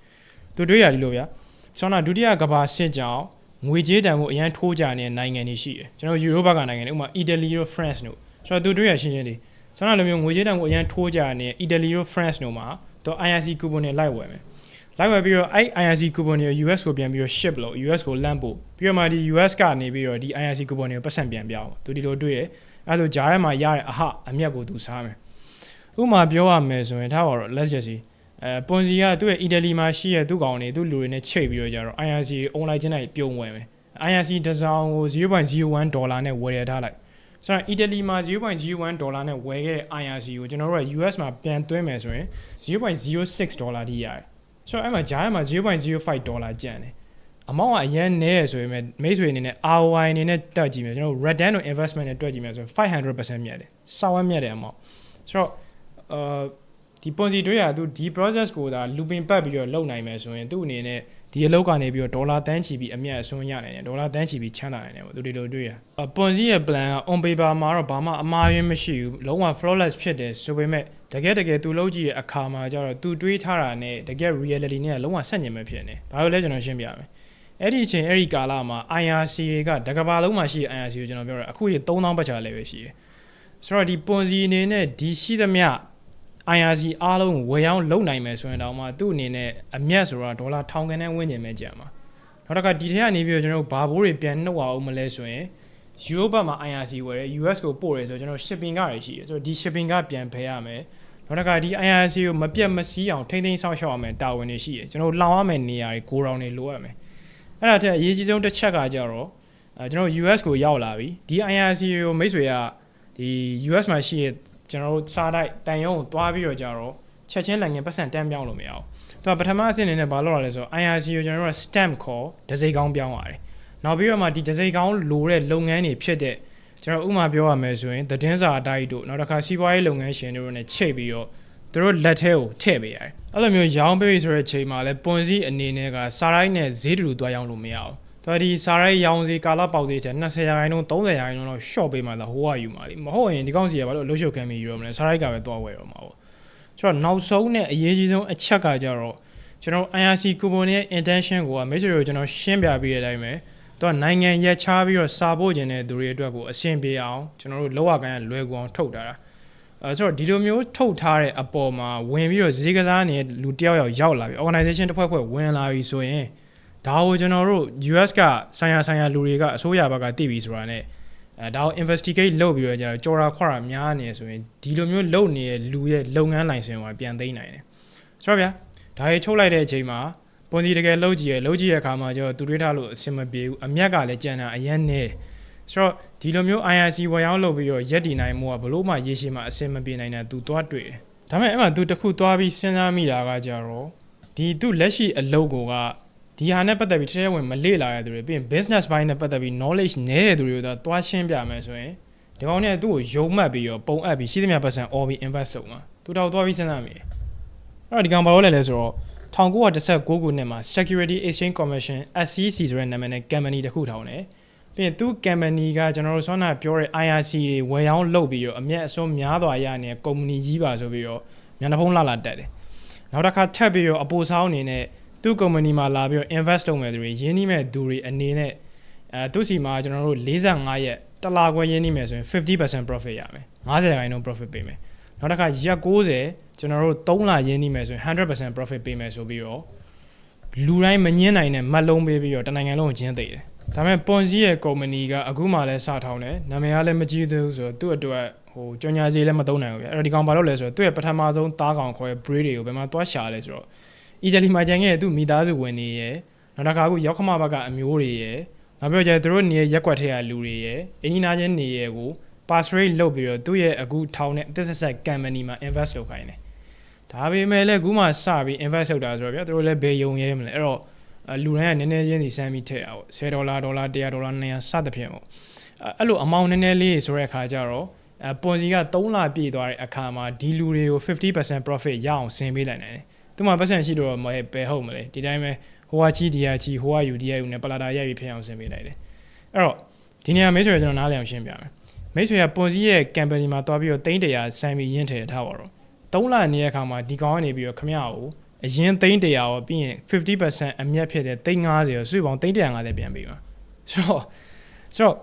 သူတွေးရတယ်လို့ဗျာဆောနာဒုတိယကမ္ဘာစစ်ကြောင်းငွေကြေးတန်ဖို့အရန်ထိုးကြနေတဲ့နိုင်ငံတွေရှိတယ်ကျွန်တော်ယူရိုဘက်ကနိုင်ငံတွေဥပမာ Italy တို့ France တို့ဆိုတော့သူတို့ရရှင်းရှင်းလေးကျွန်တော်လိုမျိုးငွေကြေးတန်ဖို့အရန်ထိုးကြနေ Italy တို့ France တို့မှာတော့ IRC coupon တွေလိုက်ဝယ်မယ် လိုက်ဝယ်ပြီးတော့အဲ့ IRC coupon တွေကို US ကိုပြန်ပြီးတော့ ship လို့ US ကိုလန့်ပို့ပြီးတော့မှဒီ US ကနေပြီးတော့ဒီ IRC coupon တွေကိုပတ်စံပြန်ပြအောင်သူဒီလိုတွေ့ရအဲ့လိုဂျားထဲမှာရတဲ့အဟအမျက်ကိုသူစားမယ်ဥမာပြောရမယ်ဆိုရင်ထားပါတော့ let's just see အဲပွန်စီကသူ့ရဲ့အီတလီမှာရှိရဲ့သူ့ကောင်တွေသူ့လူတွေနဲ့ချိတ်ပြီးတော့ကြတော့ IRC online ချင်းတိုင်းပြုံးဝယ်မယ် IRC တစ်စောင်ကို0.01ဒေါ်လာနဲ့ဝယ်ရထားလိုက်ဆိုတော့အီတလီမှာ0.01ဒေါ်လာနဲ့ဝယ်ခဲ့တဲ့ IRC ကိုကျွန်တော်တို့က US မှာပြန်သွင်းမယ်ဆိုရင်0.06ဒေါ်လာထိရတယ် ဆိုတော့အဲ့မှာဂျားထဲမှာ0.05ဒေါ်လာကျန်တယ်အမောင်းကအရင်နည်းရဆိုရင်မိတ်ဆွေအနေနဲ့ ROI အနေနဲ့တွက်ကြည့်မယ်ကျွန်တော်တို့ Return on Investment နဲ့တွက်ကြည့်မယ်ဆိုရင်500%မြတ်တယ်စာဝတ်မြတ်တယ်အမောင်းဆိုတော့အာ ဒီ Ponzi တွေးရသူဒီ process ကိုဒါ looping ပတ်ပြီးတော့လုပ်နိုင်မယ်ဆိုရင်သူ့အနေနဲ့ဒီအလုပ်ကနေပြီးတော့ဒေါ်လာတန်းချီပြီးအမြတ်အစွန်းရနိုင်တယ်ဒေါ်လာတန်းချီပြီးချမ်းသာနိုင်တယ်ပေါ့သူဒီလိုတွေ့ရအ Ponzi ရဲ့ plan က on paper မှာတော့ဘာမှအမှားယွင်းမရှိဘူးလုံးဝ flawless ဖြစ်တယ်ဆိုပေမဲ့တကယ်တကယ်သူလုပ်ကြည့်တဲ့အခါမှာကျတော့သူတွေးထားတာနဲ့တကယ် reality နဲ့လုံးဝဆန့်ကျင်မဲ့ဖြစ်နေဘာလို့လဲကျွန်တော်ရှင်းပြမယ်အဲ့ဒီအချိန်အဲ့ဒီကာလမှာ IRC တွေကတကဘာလုံးမှာရှိတဲ့ IRC ကိုကျွန်တော်ပြောတာအခုရေ3000ပတ်ချာလည်းပဲရှိတယ်ဆိုတော့ဒီ Ponzi အနေနဲ့ဒီရှိသမျှ IRC အားလုံးဝယ်ရောက်လုံနိုင်မယ်ဆိုရင်တော့မှသူ့အနေနဲ့အမြတ်ဆိုတာဒေါ်လာထောင်ခန်းနဲ့ဝန်းကျင်ပဲကြံမှာနောက်တစ်ခါဒီထက်ကနေပြီးတော့ကျွန်တော်တို့ဘာဘိုးတွေပြန်နှုတ်အောင်မလဲဆိုရင် Europe မှာ IRC ဝယ်တယ် US ကိုပို့တယ်ဆိုတော့ကျွန်တော် shipping ကတွေရှိတယ်ဆိုတော့ဒီ shipping ကပြန်ဖယ်ရမယ်နောက်တစ်ခါဒီ IRC ကိုမပြတ်မစည်းအောင်ထိမ့်သိမ်းဆောက်ရှောက်ရမယ်တာဝန်တွေရှိတယ်ကျွန်တော်လောင်ရမယ်နေရာတွေကိုရောင်တွေလိုရမယ်အဲ့ဒါထက်အရေးကြီးဆုံးတစ်ချက်ကကြတော့အဲကျွန်တော် US ကိုရောက်လာပြီဒီ IRC ကိုမိတ်ဆွေကဒီ US မှာရှိတဲ့ ကျွန်တော်တို့စားတိုက်တန်ရုံးကိုသွားပြီးတော့ကြတော့ချက်ချင်းလည်းငင်ပတ်စံတန်းပြောင်းလို့မရအောင်သူကပထမအဆင့်အနေနဲ့ဘာလုပ်ရလဲဆိုတော့ IRC ကိုကျွန်တော်တို့က stamp ခေါ်ဒစိကောင်းပြောင်းရတယ်နောက်ပြီးတော့မှဒီဒစိကောင်းလိုတဲ့လုပ်ငန်းတွေဖြစ်တဲ့ကျွန်တော်ဥမာပြောရမယ်ဆိုရင်သတင်းစာအတိုင်းတို့နောက်တစ်ခါစီးပွားရေးလုပ်ငန်းရှင်တို့နဲ့ချိတ်ပြီးတော့သူတို့လက်ထဲကိုထည့်ပေးရတယ်အဲ့လိုမျိုးရောင်းပေးဆိုတဲ့ချိန်မှာလဲပွန်စီအနေနဲ့ကစားရိုက်နဲ့ဈေးတူတူသွားရောင်းလို့မရအောင် တော်ဒီစားရိုက်ရောင်းစီကာလပေါက်စီတဲ့20ရာခိုင်နှုန်း30ရာခိုင်နှုန်းတော့ short ပေးမှသာဟိုကယူမှာလीမဟုတ်ရင်ဒီကောင်းစီကဘာလို့အလို့ရှုပ်ခံပြီးယူရမလဲစားရိုက်ကပဲသွားဝယ်တော့မှာပေါ့ကျွန်တော်နောက်ဆုံးနဲ့အရေးကြီးဆုံးအချက်ကကြတော့ကျွန်တော် IRC coupon ရဲ့ intention ကိုကမိတ်ဆွေတို့ကျွန်တော်ရှင်းပြပေးတဲ့အတိုင်းပဲတော့နိုင်ငံရက်ချားပြီးတော့စာပို့ခြင်းတဲ့သူတွေအတွက်ကိုအဆင်ပြေအောင်ကျွန်တော်တို့လောက်ရကန်လွယ်ကူအောင်ထုတ်တာအဲဆိုတော့ဒီလိုမျိုးထုတ်ထားတဲ့အပေါ်မှာဝင်ပြီးတော့ဈေးကစားနေတဲ့လူတယောက်ယောက်ရောက်လာပြီ organization တစ်ဖွဲ့ဖွဲ့ဝင်လာပြီဆိုရင် ဒါကိုကျွန်တော်တို့ US ကဆိုင်ရာဆိုင်ရာလူတွေကအစိုးရဘက်ကသိပြီဆိုတာ ਨੇ အဲဒါကို investigate လုပ်ပြီးတော့ကျတော့ကြော်ရာခွာတာများနေဆိုရင်ဒီလိုမျိုးလုပ်နေတဲ့လူရဲ့လုပ်ငန်းလိုင်စင်ကိုပြန်သိမ်းနိုင်တယ်ဆိုတော့ဗျာဒါတွေချုပ်လိုက်တဲ့အချိန်မှာပွန်စီတကယ်လှုပ်ကြည့်ရလှုပ်ကြည့်ရအခါမှာကျတော့သူတွေထားလို့အဆင်မပြေဘူးအမြက်ကလည်းကြံတာအရင်နေဆိုတော့ဒီလိုမျိုး IRC ဝယ်ရောက်လုပ်ပြီးတော့ရက်တည်နိုင်မှုကဘလို့မှရေရှည်မှာအဆင်မပြေနိုင်တဲ့သူသွားတွေ့တယ်ဒါပေမဲ့အဲ့မှာသူတခုသွားပြီးစဉ်းစားမိတာကကြတော့ဒီသူလက်ရှိအလုပ်ကိုက ဒီဟာနဲ့ပတ်သက်ပြီးတကယ်ဝင်မလေ့လာရတဲ့သူတွေပြီးရင် business ဘိုင်းနဲ့ပတ်သက်ပြီး knowledge နည်းတဲ့သူတွေကိုတော့တွားရှင်းပြမယ်ဆိုရင်ဒီကောင်เนี่ยသူ့ကိုယုံမှတ်ပြီးတော့ပုံအပ်ပြီးရှိသမျှပတ်စံ all ပြီး invest လုပ်မှာသူတော့တွားပြီးစဉ်းစားမိတယ်အဲ့တော့ဒီကောင်ဘာလို့လဲလဲဆိုတော့1919ခုနှစ်မှာ Security Exchange Commission SEC ဆိုတဲ့နာမည်နဲ့ company တစ်ခုထောင်တယ်ပြီးရင်သူ company ကကျွန်တော်တို့ဆွမ်းနာပြောတဲ့ IRC တွေဝယ်ရောင်းလုပ်ပြီးတော့အမျက်အစွန်းများစွာရနေတဲ့ company ကြီးပါဆိုပြီးတော့ညနေဖုံးလာလာတက်တယ်နောက်တစ်ခါထပ်ပြီးတော့အပိုဆောင်းအနေနဲ့ သူ့ company မှာလာပြီးတော့ invest လုပ်မဲ့သူတွေရင်းနှီးမဲ့သူတွေအနေနဲ့အဲသူ့စီမှာကျွန်တော်တို့45ရက်တလာခွဲရင်းနှီးမယ်ဆိုရင်50% profit ရမယ်50ရာခိုင်နှုန်း profit ပေးမယ်နောက်တစ်ခါရက်60ကျွန်တော်တို့3လရင်းနှီးမယ်ဆိုရင်100% profit ပေးမယ်ဆိုပြီးတော့လူတိုင်းမငင်းနိုင်တဲ့မတ်လုံးပေးပြီးတော့တနိုင်ငံလုံးကိုကျင်းသိတယ်ဒါပေမဲ့ပွန်စီရဲ့ company ကအခုမှလည်းစထောင်းတယ်နာမည်ကလည်းမကြီးသေးဘူးဆိုတော့သူ့အတွက်ဟိုကြော်ညာစီလည်းမသုံးနိုင်ဘူးဗျအဲ့တော့ဒီကောင်ဘာလို့လဲဆိုတော့သူ့ရဲ့ပထမဆုံးသားကောင်ခေါ်ရဲ့ breed တွေကိုဘယ်မှာသွားရှာလဲဆိုတော့ အီတလီမှာကျန်ခဲ့တဲ့သူ့မိသားစုဝင်တွေရဲ့နောက်တစ်ခါအခုရောက်ခမဘက်ကအမျိုးတွေရဲ့နောက်ပြီးတော့ကျသူတို့နေရက်ရက်ွက်ထဲကလူတွေရဲ့အင်းကြီးနာချင်းနေရဲ့ကို pass rate လုပ်ပြီးတော့သူ့ရဲ့အခုထောင်တဲ့အသက်ဆက်ဆက် company မှာ invest လုပ်ခိုင်းတယ်ဒါပေမဲ့လည်းအခုမှစပြီး invest လုပ်တာဆိုတော့ဗျာသူတို့လည်းဘယ်ယုံရဲမလဲအဲ့တော့လူတိုင်းကနည်းနည်းချင်းစီစမ်းပြီးထည့်အောင်10ဒေါ်လာဒေါ်လာ100ဒေါ်လာ200စသဖြင့်ပေါ့အဲ့လိုအမောင်နည်းနည်းလေးဆိုတဲ့အခါကျတော့အပွန်စီက3လပြည့်သွားတဲ့အခါမှာဒီလူတွေကို50% profit ရအောင်ဆင်ပေးလိုက်နိုင်တယ် သူမှပတ်စံရှိတော့မပဲဟုတ်မလဲဒီတိုင်းပဲဟိုကချီဒီကချီဟိုကယူဒီကယူနဲ့ပလာတာရိုက်ပြီးဖျက်အောင်ဆင်ပေးလိုက်တယ်အဲ့တော့ဒီနေရာမိတ်ဆွေကျွန်တော်နားလည်အောင်ရှင်းပြမယ်မိတ်ဆွေကပွန်စီရဲ့ campaign မှာတွားပြီးတော့တိန်းတရာဆိုင်ပြီးရင်းထည့်ထားပါတော့၃လနေတဲ့အခါမှာဒီကောင်ကနေပြီးတော့ခမရကိုအရင်သိန်း100ရောပြီးရင်50%အမြတ်ဖြစ်တဲ့သိန်း90ရောစုပေါင်းသိန်း150ပြန်ပေးပါဆိုတော့ဆိုတော့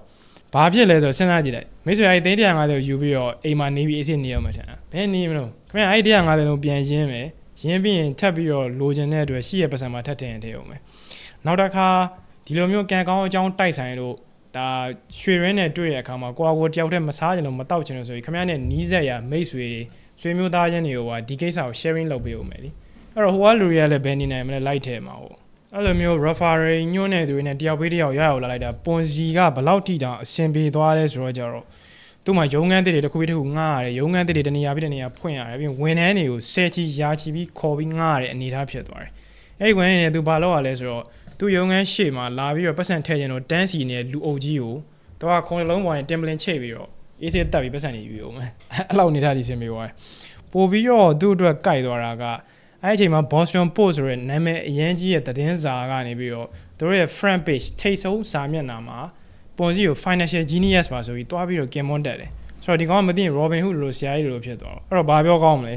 ဘာဖြစ်လဲဆိုတော့စဉ်းစားကြည့်လိုက်မိတ်ဆွေအဲ့သိန်း150ကိုယူပြီးတော့အိမ်မှာနေပြီးအစ်စ်နေရမှာထင်တာဘယ်နေမလို့ခမရအဲ့150လုံးပြန်ရင်းမယ် ရင်းပြီးရင်ထပ်ပြီးတော့လိုချင်တဲ့အတွက်ရှိရပတ်စံမှာထပ်တင်ထည့်အောင်မယ်နောက်တစ်ခါဒီလိုမျိုးကံကောင်းအကြောင်းတိုက်ဆိုင်လို့ဒါရွှေရင်းနဲ့တွေ့တဲ့အခါမှာကိုယ့်အကိုတယောက်တည်းမစားချင်လို့မတောက်ချင်လို့ဆိုပြီးခမရနဲ့နီးစက်ရမိတ်ဆွေတွေဆွေမျိုးသားချင်းတွေကဒီကိစ္စကို sharing လုပ်ပေးဦးမယ်လीအဲ့တော့ဟိုကလူတွေကလည်းဘယ်နေနိုင်မလဲလိုက်ထဲမှာဟုတ်အဲ့လိုမျိုး referral ညွှန်းနေသူတွေနဲ့တယောက်ပေးတယောက်ရရလာလိုက်တာပွန်စီကဘလောက်ထိတောင်အဆင်ပြေသွားလဲဆိုတော့ကြတော့ သူ့မှာရုံငန်းတစ်တွေတစ်ခုပြီးတစ်ခုငှားရတယ်ရုံငန်းတစ်တွေတနေရာပြီးတနေရာဖွင့်ရတယ်ပြီးဝန်ထမ်းတွေကိုဆဲချီရာချီပြီးခေါ်ပြီးငှားရတဲ့အနေအထားဖြစ်သွားတယ်အဲ့ဒီဝန်ထမ်းတွေသူဘာလုပ်ရလဲဆိုတော့သူရုံငန်းရှေ့မှာလာပြီးတော့ပတ်စံထည့်ရင်တော့တန်းစီနေတဲ့လူအုပ်ကြီးကိုတော့ခုံလုံးပေါ်နဲ့တင်ပလင်ချိတ်ပြီးတော့အေးစေးတက်ပြီးပတ်စံနေယူအောင်မယ်အဲ့လောက်အနေထားဒီစင်ပြေသွားတယ်ပို့ပြီးတော့သူ့အတွက်ကြိုက်သွားတာကအဲ့အချိန်မှာ Boston Post ဆိုတဲ့နာမည်အရန်ကြီးရဲ့သတင်းစာကနေပြီးတော့သူတို့ရဲ့ front page ထိပ်ဆုံးစာမျက်နှာမှာ ပွန်စီကို financial genius ပါဆိုပြီးတွားပြီးတော့ Kimon တက်တယ်ဆိုတော့ဒီကောင်ကမသိရင် Robin Hood လိုဆရာကြီးလိုဖြစ်သွားတော့အဲ့တော့ဘာပြောကောင်းမလဲ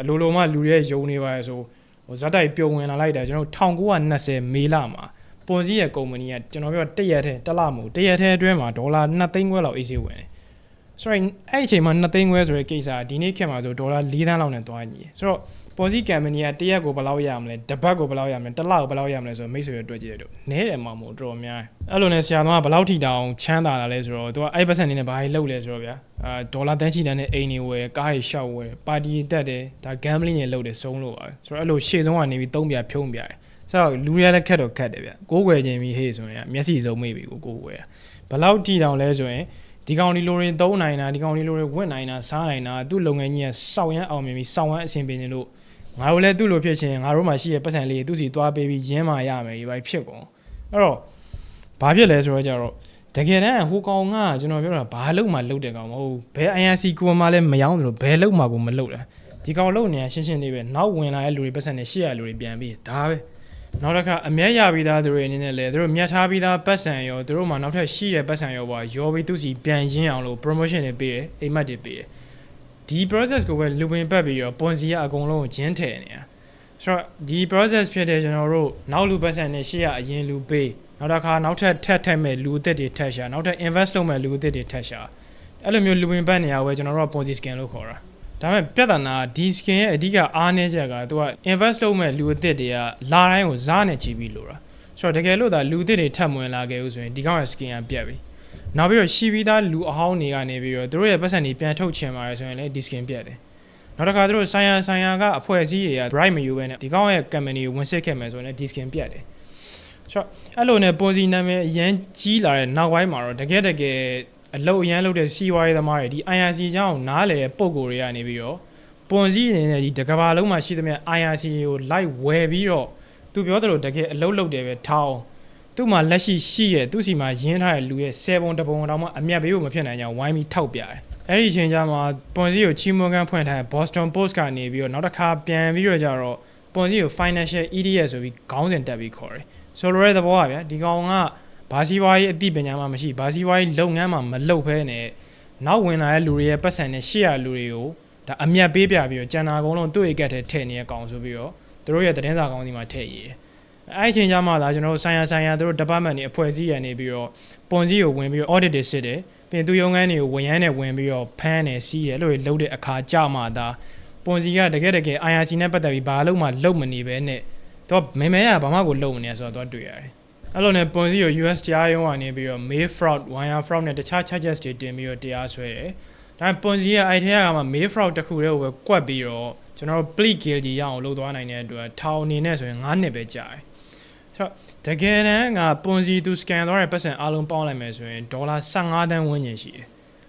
အလိုလိုမှလူရဲ့ယုံနေပါရဲ့ဆိုဟိုဇက်တိုက်ပြုံဝင်လာလိုက်တာကျွန်တော်1920မေလမှာပွန်စီရဲ့ကုမ္ပဏီကကျွန်တော်ပြောတရက်ထဲတစ်လမဟုတ်တရက်ထဲအတွင်းမှာဒေါ်လာ2သိန်းခွဲလောက်အေးစေးဝင်တယ်ဆိုတော့အဲ့အချိန်မှာ2သိန်းခွဲဆိုတဲ့ကိစ္စဒီနေ့ခေတ်မှာဆိုဒေါ်လာ4သန်းလောက်နဲ့တွားညီဆိုတော့ ပေါ်စီကမ်ပဏီကတရက်ကိုဘယ်လောက်ရမလဲတစ်ပတ်ကိုဘယ်လောက်ရမလဲတစ်လကိုဘယ်လောက်ရမလဲဆိုတော့မိတ်ဆွေတွေတွေ့ကြည့်ရတော့နဲတယ်မှာမို့တော်တော်များအဲ့လိုနဲ့ဆရာသမားဘယ်လောက်ထိတောင်ချမ်းသာလာလဲဆိုတော့သူကအဲ့ပတ်စံနေနဲ့ဘာကြီးလုပ်လဲဆိုတော့ဗျာအာဒေါ်လာတန်းချီတန်းနဲ့အိမ်နေဝယ်ကားကြီးရှောက်ဝယ်ပါတီတက်တယ်ဒါ gambling တွေလုပ်တယ်စုံလို့ပါပဲဆိုတော့အဲ့လိုရှေ့ဆုံးကနေပြီးသုံးပြဖြုံးပြတယ်ဆိုတော့လူရလည်းခက်တော့ခက်တယ်ဗျကိုးကွယ်ခြင်းပြီးဟေးဆိုရင်မျက်စိစုံမိပြီကိုကိုးကွယ်ဘယ်လောက်ထိတောင်လဲဆိုရင်ဒီကောင်ဒီလိုတွေသုံးနိုင်တာဒီကောင်ဒီလိုတွေဝင့်နိုင်တာစားနိုင်တာသူ့လုပ်ငန်းကြီးကစောက်ရမ်းအောင်မြင်ပြီးစောက်ရမ်းအဆင်ပြေနေလို့ ငါတို့လည်းသူ့လိုဖြစ်ချင်းငါတို့မှရှိရဲ့ပတ်စံလေးသူ့စီသွားပေးပြီးရင်းမာရမယ်ဒီဘိုင်ဖြစ်ကုန်အဲ့တော့ဘာဖြစ်လဲဆိုတော့ကြတော့တကယ်တမ်းဟိုကောင်ကကျွန်တော်ပြောတာဘာလို့မှလုတ်တယ်ကောင်မဟုတ်ဘယ် INC ကိုမှလည်းမယောင်းတယ်လို့ဘယ်လုတ်မှကိုမလုတ်တာဒီကောင်လုတ်နေတာရှင်းရှင်းလေးပဲနောက်ဝင်လာတဲ့လူတွေပတ်စံနဲ့ရှေ့ရလူတွေပြန်ပြီးဒါပဲနောက်တစ်ခါအမျက်ရပြီးသားသူတွေအနေနဲ့လည်းသူတို့မြတ်ထားပြီးသားပတ်စံရောသူတို့မှနောက်ထပ်ရှိတဲ့ပတ်စံရောပါရောပြီးသူစီပြန်ရင်းအောင်လို့ promotion တွေပေးတယ်အိမ်မက်တွေပေးတယ် ဒီ process ကိုပဲလူဝင်ပတ်ပြီးတော့ပွန်စီကအကုန်လုံးကိုဂျင်းထည့်နေတာဆိုတော့ဒီ process ဖြစ်တဲ့ကျွန်တော်တို့နောက်လူပတ်စံနဲ့ရှေ့ရအရင်လူပေးနောက်တစ်ခါနောက်ထပ်ထပ်ထက်မဲ့လူအသစ်တွေထက်ရှာနောက်ထပ် invest လုပ်မဲ့လူအသစ်တွေထက်ရှာအဲ့လိုမျိုးလူဝင်ပတ်နေရဝဲကျွန်တော်တို့က ponzi scan လို့ခေါ်တာဒါပေမဲ့ပြဿနာဒီ skin ရဲ့အဓိကအားနည်းချက်ကသူက invest လုပ်မဲ့လူအသစ်တွေကလာတိုင်းကိုဇားနဲ့ချီပြီးလို့တာဆိုတော့တကယ်လို့ဒါလူအသစ်တွေထပ်မဝင်လာခဲ့ဦးဆိုရင်ဒီကောင်ရဲ့ skin ကပြတ်ပြီ နောက်ပြီးတော့ရှိပြီးသားလူအဟောင်းတွေကနေပြီးတော့သူတို့ရဲ့ပတ်စံတွေပြန်ထုတ်ချင်ပါတယ်ဆိုရင်လည်းဒီ skin ပြတ်တယ်နောက်တစ်ခါသူတို့ဆိုင်ယာဆိုင်ယာကအဖွဲ့အစည်းတွေက bright မယူဘဲနဲ့ဒီကောင်ရဲ့ company ကိုဝင်စစ်ခဲ့မယ်ဆိုရင်လည်းဒီ skin ပြတ်တယ်ဆိုတော့အဲ့လိုနဲ့ပေါ်စီနာမည်အရန်ကြီးလာတဲ့နောက်ပိုင်းမှာတော့တကယ်တကယ်အလုတ်အရန်လုပ်တဲ့စီးပွားရေးသမားတွေဒီ IRC အကြောင်းနားလေတဲ့ပုံကိုယ်တွေကနေပြီးတော့ပွန်စည်းအနေနဲ့ဒီတကဘာလုံးမှာရှိသမျှ IRC ကို live ဝယ်ပြီးတော့သူပြောသလိုတကယ်အလုတ်လုပ်တယ်ပဲထောင်း သူ့မှာလက်ရှိရှိရဲ့သူ့စီမှာရင်းထားတဲ့လူရဲ့7ပုံတပုံတောင်မှအမျက်ပေးဖို့မဖြစ်နိုင်ကြဝိုင်းပြီးထောက်ပြတယ်အဲ့ဒီအချိန်ကျမှပွန်စည်းကိုချီမွန်ကန်ဖွင့်ထားတဲ့ Boston Post ကနေပြီးတော့နောက်တစ်ခါပြန်ပြီးတော့ကြတော့ပွန်စည်းကို financial idiot ဆိုပြီးခေါင်းစဉ်တက်ပြီးခေါ်တယ်ဆိုလိုတဲ့သဘောကဗျာဒီကောင်ကဘာစီဝါရေးအသိပညာမှမရှိဘာစီဝါရေးလုပ်ငန်းမှမလုပ်ဖဲနဲ့နောက်ဝင်လာတဲ့လူတွေရဲ့ပတ်စံနဲ့ရှေ့ရလူတွေကိုဒါအမျက်ပေးပြပြီးတော့ကျန်တာအကုန်လုံးတွေ့ကြတဲ့ထည့်နေတဲ့ကောင်ဆိုပြီးတော့သူတို့ရဲ့သတင်းစာကောင်းစီမှာထည့်ရည် အဲ့အချိန်ကျမှသာကျွန်တော်တို့ဆိုင်ရာဆိုင်ရာသူတို့ department တွေအဖွဲ့အစည်းရနေပြီးတော့ပွန်စည်းကိုဝင်ပြီးတော့ audit တွေစစ်တယ်ပြင်သူရုံးခန်းတွေကိုဝင်ရမ်းနဲ့ဝင်ပြီးတော့ဖမ်းတယ်စီးတယ်လို့လုပ်တဲ့အခါကြမှသာပွန်စီကတကယ်တကယ် IRC နဲ့ပတ်သက်ပြီးဘာလို့မှလုပ်မနေပဲနဲ့တော့မင်းမဲကဘာမှကိုလုပ်မနေဆိုတော့တွေ့ရတယ်အဲ့လိုနဲ့ပွန်စီကို US ကြားရုံးကနေပြီးတော့ mail fraud wire fraud နဲ့တခြား charges တွေတင်ပြီးတော့တရားစွဲတယ်ဒါပေမဲ့ပွန်စီကအဲ့ထဲကမှ mail fraud တစ်ခုတည်းကိုပဲကွက်ပြီးတော့ကျွန်တော်တို့ plea guilty ရအောင်လုပ်သွားနိုင်တဲ့အတွက်ထောင်အနေနဲ့ဆိုရင်9နှစ်ပဲကြာတယ် ဆိုတော့တကယ်တမ်းကပွန်စီသူ scan သွားတဲ့ပတ်စံအားလုံးပေါင်းလိုက်မယ်ဆိုရင်ဒေါ်လာ15သန်းဝန်းကျင်ရှိတယ်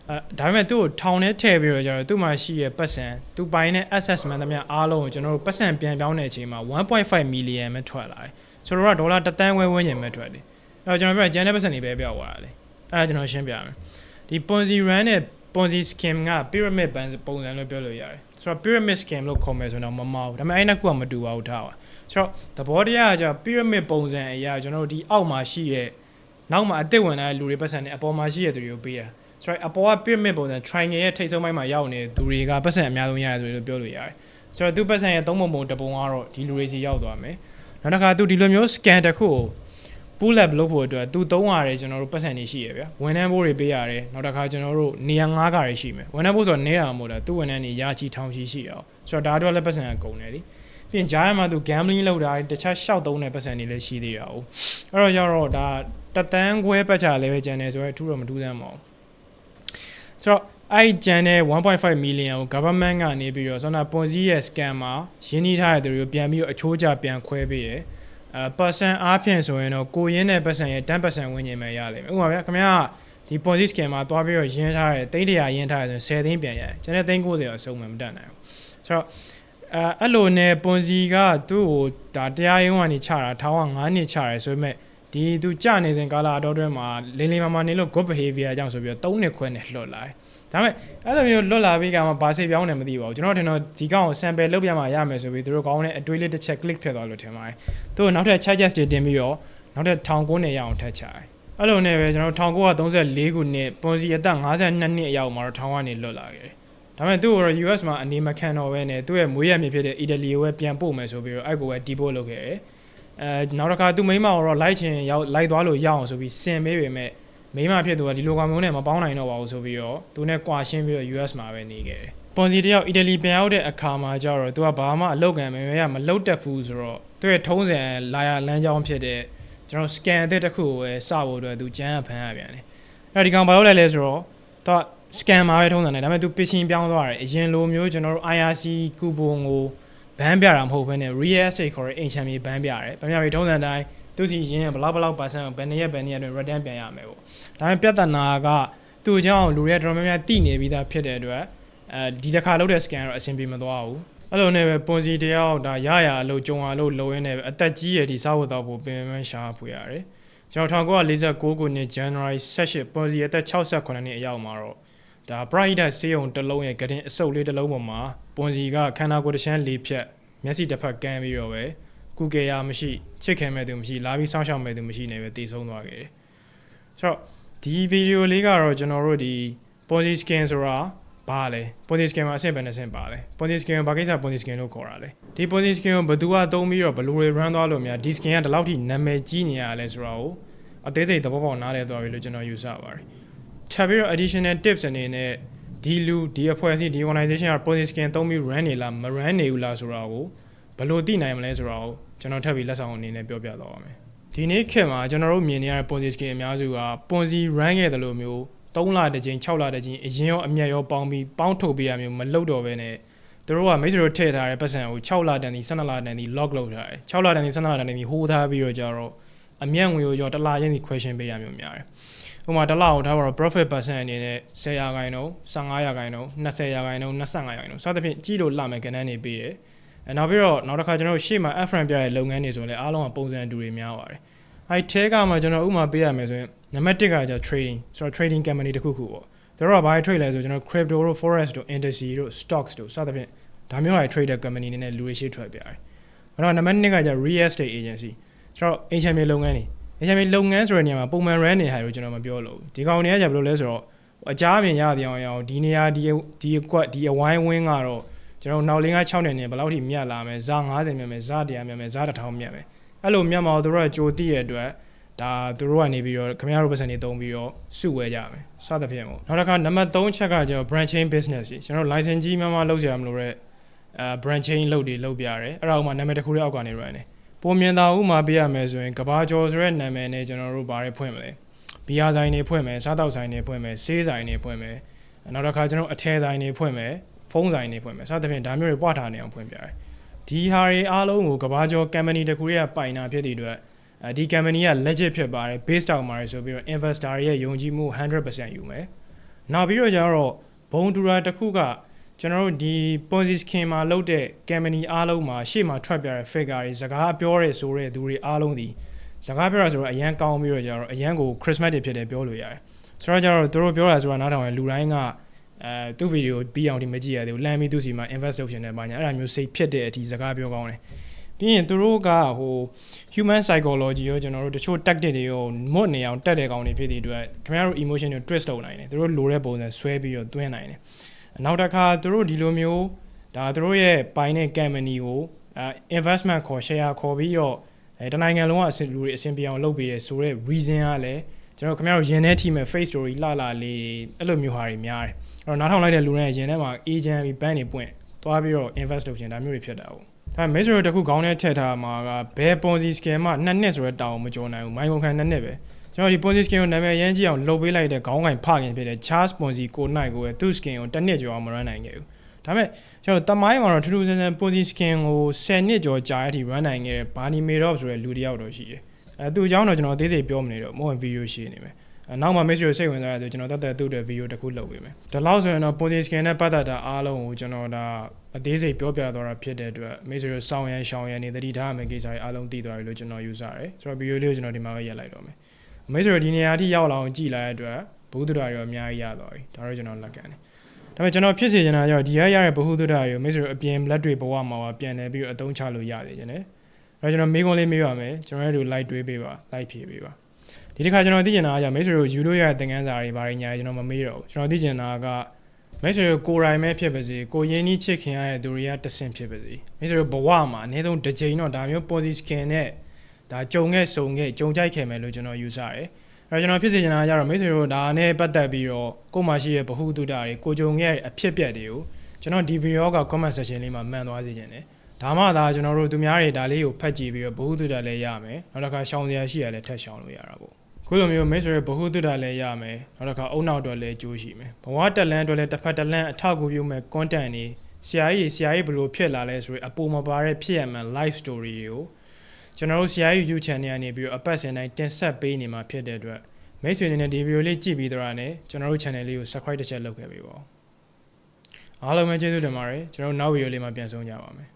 အဲဒါပေမဲ့သူ့ကိုထောင်ထဲထည့်ပြီးတော့ကျတော့သူ့မှာရှိရဲ့ပတ်စံသူပိုင်တဲ့ assessment တမျှအားလုံးကိုကျွန်တော်တို့ပတ်စံပြန်ပြောင်းတဲ့အချိန်မှာ1.5 million ပဲထွက်လာတယ်ဆိုတော့ဒေါ်လာ1တန်းဝဲဝန်းကျင်ပဲထွက်တယ်အဲ့တော့ကျွန်တော်ပြောကျန်တဲ့ပတ်စံတွေပဲပြောက်သွားတာလေအဲ့ဒါကျွန်တော်ရှင်းပြမယ်ဒီ Ponzi run နဲ့ Ponzi scheme က pyramid ပုံစံလို့ပြောလို့ရတယ်ဆိုတော့ pyramid scheme လို့ခေါ်မယ်ဆိုတော့မမအောင်ဒါပေမဲ့အဲ့နှစ်ခုကမတူပါဘူးထားပါ ဆိုတော့သဘောတရားကじゃ pyramid ပုံစံအရာကျွန်တော်တို့ဒီအောက်မှာရှိတဲ့နောက်မှာအသစ်ဝင်လာတဲ့လူတွေပတ်စံနဲ့အပေါ်မှာရှိတဲ့သူတွေကိုပေးတာဆိုတော့အပေါ်က pyramid ပုံစံ triangle ရဲ့ထိပ်ဆုံးပိုင်းမှာရောက်နေတဲ့သူတွေကပတ်စံအများဆုံးရတယ်ဆိုလို့ပြောလို့ရတယ်ဆိုတော့သူပတ်စံရဲ့သုံးပုံပုံတစ်ပုံကတော့ဒီလူတွေစီရောက်သွားမယ်နောက်တစ်ခါသူဒီလိုမျိုး scan တစ်ခုကို pull up လုပ်ဖို့အတွက်သူသုံးရတယ်ကျွန်တော်တို့ပတ်စံနေရှိရဗျာဝန်ထမ်းဘိုးတွေပေးရတယ်နောက်တစ်ခါကျွန်တော်တို့နေရာ၅ခါတွေရှိမယ်ဝန်ထမ်းဘိုးဆိုတော့နေတာမဟုတ်တာသူဝန်ထမ်းတွေရာချီထောင်ချီရှိအောင်ဆိုတော့ဒါတော့လည်းပတ်စံကကုန်တယ်လी ပြီးရင်ဂျားရမှာသူ gambling လုပ်တာတခြားရှောက်သုံးတဲ့ပတ်စံတွေလည်းရှိသေးတာ哦အဲ့တော့ကျတော့ဒါတတန်းခွဲပတ်ချလည်းပဲကျန်တယ်ဆိုတော့အထူးတော့မထူးဆန်းပါဘူးဆိုတော့အဲ့ကျန်တဲ့1.5 million ကို government ကနေပြီးတော့ဆောနာ Ponzi ရဲ့ scam မှာရင်းနှီးထားတဲ့သူတွေကိုပြန်ပြီးတော့အချိုးကျပြန်ခွဲပေးတယ်အဲ percent အားဖြင့်ဆိုရင်တော့ကိုရင်းတဲ့ percent ရဲ့10%ဝန်းကျင်ပဲရလိမ့်မယ်ဥပမာဗျာခင်ဗျားဒီ Ponzi scam မှာသွားပြီးတော့ရင်းထားတယ်တိတ်တရာရင်းထားတယ်ဆိုရင်10သိန်းပြန်ရတယ်ကျန်တဲ့သိန်း90အဆုံးမှမတတ်နိုင်ဘူးဆိုတော့ အဲအဲ့လိုနဲ့ Ponzi ကသူ့ကိုဒါတရားရုံးကနေချတာထောင်က9နှစ်ချတယ်ဆိုပေမဲ့ဒီသူကြနေစဉ်ကာလအတော်တွင်းမှာလင်းလင်းမာမာနေလို့ good behavior အကြောင်းဆိုပြီးတော့3နှစ်ခွဲနဲ့လွတ်လာတယ်ဒါပေမဲ့အဲ့လိုမျိုးလွတ်လာပြီးကမှဘာစိတ်ပြောင်းနေမသိပါဘူးကျွန်တော်ထင်တော့ဒီကောင်ကို sample လုပ်ပြမှရမယ်ဆိုပြီးသူတို့ကောင်းတဲ့အတွေးလေးတစ်ချက် click ဖြစ်သွားလို့ထင်ပါတယ်သူတို့နောက်ထပ် charges တွေတင်ပြီးတော့နောက်ထပ်1900နဲ့ရအောင်ထပ်ချတယ်အဲ့လိုနဲ့ပဲကျွန်တော်1934ခုနှစ်ပွန်စီအသက်52နှစ်အရောက်မှာတော့ထောင်ကနေလွတ်လာခဲ့တယ် ဒါပေမဲ့သူ့ကိုတော့ US မှာအနေမခံတော့ဘဲနဲ့သူ့ရဲ့မွေးရမြေဖြစ်တဲ့အီတလီကိုပဲပြန်ပို့မယ်ဆိုပြီးတော့အဲ့ကိုပဲဒီပို့လုပ်ခဲ့တယ်အဲနောက်တစ်ခါသူမိမကိုတော့လိုက်ချင်ရောက်လိုက်သွားလို့ရအောင်ဆိုပြီးစင်ပေးပေမဲ့မိမဖြစ်သူကဒီလိုကောင်မျိုးနဲ့မပေါင်းနိုင်တော့ပါဘူးဆိုပြီးတော့သူနဲ့ကွာရှင်းပြီးတော့ US မှာပဲနေခဲ့တယ်။ပွန်စီတယောက်အီတလီပြန်ရောက်တဲ့အခါမှာကျတော့သူကဘာမှအလုပ်ကံမမဲရမလုပ်တတ်ဘူးဆိုတော့သူရဲ့ထုံးစံလာရလမ်းကြောင်းဖြစ်တဲ့ကျွန်တော် scan အသစ်တစ်ခုကိုပဲစဖို့အတွက်သူကျန်းဖန်ရပြန်တယ်။အဲဒီကောင်ဘာလုပ်လဲလဲဆိုတော့သူက scan မှာပဲထုံးစံတယ်ဒါပေမဲ့သူ pitching ပြောင်းသွားတယ်အရင်လိုမျိုးကျွန်တော်တို့ IRC ကူပွန်ကိုဘန်းပြတာမဟုတ်ဘဲနဲ့ real estate ခေါ်တဲ့အိမ်ချမ်းမြေဘန်းပြတယ်။ဘန်းပြပြီးထုံးစံတိုင်းသူစီရင်းဘလောက်ဘလောက်ပါဆန်ဘယ်နှစ်ရက်ဘယ်နှစ်ရက်တွင် return ပြန်ရမယ်ပေါ့ဒါပေမဲ့ပြဿနာကသူ့အကြောင်းလူတွေတော်တော်များများသိနေပြီးသားဖြစ်တဲ့အတွက်အဲဒီတစ်ခါလုပ်တဲ့ scan တော့အဆင်ပြေမသွားဘူးအဲ့လိုနဲ့ပဲပွန်စီတယောက်ဒါရရအလုပ်ကြုံအလုပ်လုပ်ရင်းနဲ့အသက်ကြီးရည်ဒီစားဖို့တော့ပင်ပန်းရှာဖွေရတယ်ကျွန်တော်1949ခုနှစ် January 18ပွန်စီအသက်68နှစ်အရောက်မှာတော့ ဒါ Brighter စေးုံတစ်လုံးရဲ့ကတင်အစုပ်လေးတစ်လုံးပေါ်မှာပွန်စီကခန္ဓာကိုယ်တစ်ချမ်းလေးဖြတ်မျက်စိတစ်ဖက်ကန်းပြီးတော့ပဲကုကေယာမရှိချစ်ခင်မဲ့သူမရှိလာပြီးစောင့်ရှောက်မဲ့သူမရှိနေပဲတည်ဆုံးသွားခဲ့တယ်ဆိုတော့ဒီဗီဒီယိုလေးကတော့ကျွန်တော်တို့ဒီ Ponzi scan ဆိုတာဘာလဲ Ponzi scan မှာအဆင့်ပဲနဲ့ဆင့်ပါလဲ Ponzi scan ဘာကိစ္စ Ponzi scan လို့ခေါ်တာလဲဒီ Ponzi scan ကိုဘယ်သူကသုံးပြီးတော့ဘယ်လိုတွေ run သွားလို့များဒီ scan ကဒီလောက်ထိနာမည်ကြီးနေရလဲဆိုတာကိုအသေးစိတ်သဘောပေါက်နားလည်သွားပြီလို့ကျွန်တော်ယူဆပါတယ် ထပ်ပြီးတော့ additional tips အနေနဲ့ဒီလူဒီအဖွဲ့အစည်းဒီ organization က Ponzi scan သုံးပြီး run နေလားမ run နေဘူးလားဆိုတာကိုဘယ်လိုသိနိုင်မလဲဆိုတာကိုကျွန်တော်ထပ်ပြီးလက်ဆောင်အနေနဲ့ပြောပြသွားပါမယ်ဒီနေ့ခေတ်မှာကျွန်တော်တို့မြင်နေရတဲ့ Ponzi scheme အများစုက Ponzi run ခဲ့တယ်လို့မျိုး3လတစ်ကြိမ်6လတစ်ကြိမ်အရင်ရောအမြတ်ရောပေါင်းပြီးပေါင်းထုတ်ပေးရမျိုးမလုပ်တော့ဘဲနဲ့သူတို့ကမိတ်ဆွေတို့ထည့်ထားတဲ့ပတ်စံကို6လတန်ဒီ12လတန်ဒီ lock လုပ်ထားတယ်6လတန်ဒီ12လတန်ဒီဟိုးထားပြီးတော့ကြတော့အမြတ်ငွေကိုကြောတစ်လချင်းစီ question ပေးရမျိုးများတယ် ဥပမာတစ်လကိုထားပါတော့ profit percent အနေနဲ့10ရာခိုင်နှုန်း15ရာခိုင်နှုန်း20ရာခိုင်နှုန်း25ရာခိုင်နှုန်းစသဖြင့်ကြီးလို့လာမယ်ကဏ္ဍနေပေးတယ်အဲနောက်ပြီးတော့နောက်တစ်ခါကျွန်တော်တို့ရှေ့မှာ F-frame ပြတဲ့လုပ်ငန်းတွေဆိုရင်လည်းအားလုံးကပုံစံအတူတွေများပါတယ်အဲထဲကမှကျွန်တော်ဥပမာပေးရမယ်ဆိုရင်နံပါတ်1ကကျ trading ဆိုတော့ trading company တစ်ခုခုပေါ့တို့ကဘာ trade လဲဆိုကျွန်တော် crypto တို့ forex တို့ indices တို့ stocks တို့စသဖြင့်ဒါမျိုးဟာ trader company နေနဲ့လူတွေရှေ့ထွက်ပြရတယ်အဲ့တော့နံပါတ်2ကကျ real estate agency ဆိုတော့ HMA လုပ်ငန်းတွေ HMA လုပ်ငန်းဆိုတဲ့နေရာမှာပုံမှန် run နေဟာကိုကျွန်တော်မပြောလို့ဒီကောင်တွေကကျဘယ်လိုလဲဆိုတော့အကြမ်းအမြင်ရတဲ့အောင်ဒီနေရာဒီဒီကွက်ဒီအဝိုင်းဝင်းကတော့ကျွန်တော်နောက်၄၅6နှစ်နဲ့ဘယ်လောက်ထိမြတ်လာမယ်ဇာ90မြတ်မယ်ဇာ100မြတ်မယ်ဇာ1000မြတ်မယ်အဲ့လိုမြတ်မှာတို့ကကြိုသိရတဲ့အတွက်ဒါသူတို့ကနေပြီးတော့ခင်ဗျားတို့ပတ်စံတွေတုံးပြီးတော့စုဝဲကြမယ်စသဖြင့်ပေါ့နောက်တစ်ခါနံပါတ်3ချက်ကကျွန်တော် branching business ကြီးကျွန်တော် license ကြီးမှမလုပ်ကြရမလို့တဲ့အဲ branching လုပ်တွေလုပ်ပြရတယ်အဲ့ဒါဥမာနာမည်တစ်ခုလေးအောက်ကနေ run တယ် ပုံမြင်သာဥမာပေးရမယ်ဆိုရင်ကဘာကျော်ဆိုတဲ့နာမည်နဲ့ကျွန်တော်တို့ဘာတွေဖွင့်မလဲဘီယာဆိုင်တွေဖွင့်မယ်စားတောက်ဆိုင်တွေဖွင့်မယ်ဆေးဆိုင်တွေဖွင့်မယ်နောက်တစ်ခါကျွန်တော်အထည်ဆိုင်တွေဖွင့်မယ်ဖုန်းဆိုင်တွေဖွင့်မယ်စသဖြင့်ဒါမျိုးတွေပွားထားနေအောင်ဖွင့်ပြရတယ်ဒီဟာတွေအားလုံးကိုကဘာကျော် company တစ်ခုရဲ့ပိုင်နာဖြစ်တဲ့အတွက်ဒီ company က legit ဖြစ်ပါတယ် based out မှာဆိုပြီးတော့ investor ရဲ့ယုံကြည်မှု100%ယူမယ်နောက်ပြီးတော့ကျတော့ဘုံတူရာတစ်ခုက ကျွန်တော်တို့ဒီ Ponzi scheme မှာလုပ်တဲ့ company အားလုံးမှာရှေ့မှာထွက်ပြတဲ့ figure တွေစကားပြောရဲဆိုတဲ့သူတွေအားလုံးဒီစကားပြောရဆိုတော့အရန်ကောင်းပြီးတော့ကျတော့အရန်ကို Christmas တွေဖြစ်တယ်ပြောလို့ရတယ်ဆိုတော့ကျတော့သူတို့ပြောတာဆိုတာနားထောင်ရင်လူတိုင်းကအဲသူ့ဗီဒီယိုပြီးအောင်ဒီမကြည့်ရသေးဘူးလမ်းပြီးသူ့စီမှာ invest လုပ်ရှင်တယ်ဘာညာအဲ့ဒါမျိုးစိတ်ဖြစ်တဲ့အထိစကားပြောကောင်းတယ်ပြီးရင်သူတို့ကဟို human psychology ရောကျွန်တော်တို့တချို့ tactic တွေရောမွတ်နေအောင်တက်တဲ့ကောင်တွေဖြစ်တဲ့အတွက်ခင်ဗျားတို့ emotion တွေ twist လုပ်နိုင်တယ်သူတို့လိုတဲ့ပုံစံဆွဲပြီးတော့တွင်းနိုင်တယ် နောက်တစ်ခါသူတို့ဒီလိုမျိုးဒါသူတို့ရဲ့ပိုင်းတဲ့ company ကိုအဲ investment ခေါ် share ခေါ်ပြီးတော့အဲတနိုင်ငံလုံးကအဆင်လူတွေအဆင်ပြေအောင်လုပ်ပေးရဆိုတော့ reason ကလည်းကျွန်တော်ခင်ဗျားတို့ရင်ထဲထိမဲ့ face story လှလှလေးအဲ့လိုမျိုးဟာတွေများတယ်အဲ့တော့နားထောင်လိုက်တဲ့လူတွေရင်ထဲမှာ agent ပြီး bank တွေပွင့်သွားပြီးတော့ invest လုပ်ချင်ဒါမျိုးတွေဖြစ်တာဟုတ်ဒါမေ့ဆိုတခုခေါင်းထဲထည့်ထားမှာကဘယ် ponzi scam မှနှစ်နှစ်ဆိုတဲ့တောင်မကျော်နိုင်ဘူးမိုင်းကုန်ခံနှစ်နှစ်ပဲ ကျွန်တော်ဒီ ponzi scam ကိုနာမည်ရမ်းကြည့်အောင်လုပ်ပေးလိုက်တဲ့ခေါင်းကင်ဖခင်ဖြစ်တဲ့ Charles Ponzi ကိုနိုင်ကိုပဲသူ့ scam ကိုတစ်နှစ်ကျော်အောင်မရနိုင်ခဲ့ဘူးဒါပေမဲ့ကျွန်တော်တမိုင်းမှာတော့ထူးထူးဆန်းဆန်း ponzi scam ကို10နှစ်ကျော်ကြာတဲ့အထိ run နိုင်ခဲ့တဲ့ Barney Madoff ဆိုတဲ့လူတစ်ယောက်တော့ရှိတယ်အဲသူအကြောင်းတော့ကျွန်တော်အသေးစိတ်ပြောမနေတော့မို့ဝင် video ရှိနေမယ်အဲနောက်မှ message ကိုစိတ်ဝင်စားရဆိုကျွန်တော်တက်တက်သူ့တဲ့ video တစ်ခုလုပ်ပေးမယ်ဒီလောက်ဆိုရင်တော့ ponzi scam နဲ့ပတ်သက်တာအားလုံးကိုကျွန်တော်ဒါအသေးစိတ်ပြောပြသွားတာဖြစ်တဲ့အတွက် message ကိုစောင်းရန်ရှောင်းရန်နေသတိထားရမယ့်ကိစ္စတွေအားလုံးသိသွားပြီလို့ကျွန်တော်ယူဆတယ်ဆိုတော့ video လေးကိုကျွန်တော်ဒီမှာပဲရက်လိုက်တော့မယ် မိတ်ဆွေတို့ဒီနေရာအထိရောက်လာအောင်ကြည်လိုက်တဲ့အတွက်ဘုဟုတ္တရာရောအများကြီးရသွားပြီဒါတော့ကျွန်တော်လက်ခံတယ်ဒါပေမဲ့ကျွန်တော်ဖြစ်စေချင်တာကြောင့်ဒီရရတဲ့ဘဟုတ္တရာရောမိတ်ဆွေတို့အပြင်လက်တွေဘဝမှာပါပြန်တယ်ပြီးတော့အသုံးချလို့ရသေးတယ်နော်အဲ့တော့ကျွန်တော်မိကုန်းလေးမေးပါမယ်ကျွန်တော်တို့ light တွေးပေးပါ light ဖြေပေးပါဒီတစ်ခါကျွန်တော်သိချင်တာကကြောင့်မိတ်ဆွေတို့ယူလို့ရတဲ့သင်ခန်းစာတွေဘာတွေညာကျွန်တော်မမေးတော့ဘူးကျွန်တော်သိချင်တာကမိတ်ဆွေတို့ကိုယ်တိုင်ပဲဖြစ်ပါစေကိုရင်းနှီးချစ်ခင်ရတဲ့သူတွေကတဆင့်ဖြစ်ပါစေမိတ်ဆွေတို့ဘဝမှာအနည်းဆုံးတစ်ကြိမ်တော့ဒါမျိုး positive skin နဲ့ ဒါကြုံခဲ့စုံခဲ့ကြုံကြိုက်ခဲ့မယ်လို့ကျွန်တော်ယူဆတယ်အဲ့တော့ကျွန်တော်ဖြစ်စေချင်တာကကြတော့မိတ်ဆွေတို့ဒါနဲ့ပတ်သက်ပြီးတော့ကိုယ်မှာရှိတဲ့ဗဟုသုတတွေကိုကြုံခဲ့တဲ့အဖြစ်အပျက်တွေကိုကျွန်တော်ဒီဗီဒီယိုက comment section လေးမှာမှန်သွားစေချင်တယ်ဒါမှသာကျွန်တော်တို့သူများတွေဒါလေးကိုဖတ်ကြည့်ပြီးတော့ဗဟုသုတလည်းရမယ်နောက်တစ်ခါရှောင်စရာရှိရလဲထပ်ရှောင်လို့ရတာပေါ့ခုလိုမျိုးမိတ်ဆွေဗဟုသုတလည်းရမယ်နောက်တစ်ခါအုံနောက်တော့လည်းကြိုးရှိမယ်ဘဝတက်လန်းအတွက်လည်းတစ်ဖက်တစ်လန်းအထောက်အကူပြုမဲ့ content တွေဆရာကြီးဆရာကြီးဘယ်လိုဖြစ်လာလဲဆိုရင်အပေါ်မှာပါတဲ့ဖြစ်ရမှန် live story တွေကို ကျွန်တော်တို့ဆရာကြီး YouTube channel ကနေပြီးတော့အပတ်စဉ်တိုင်းတင်ဆက်ပေးနေမှာဖြစ်တဲ့အတွက်မိတ်ဆွေတွေနဲ့ဒီဗီဒီယိုလေးကြည့်ပြီးတော့လည်းကျွန်တော်တို့ channel လေးကို subscribe တစ်ချက်လုပ်ခဲ့ပေးပါဦးအားလုံးပဲကျေးဇူးတင်ပါတယ်ကျွန်တော်တို့နောက်ဗီဒီယိုလေးမှာပြန်ဆုံကြပါမယ်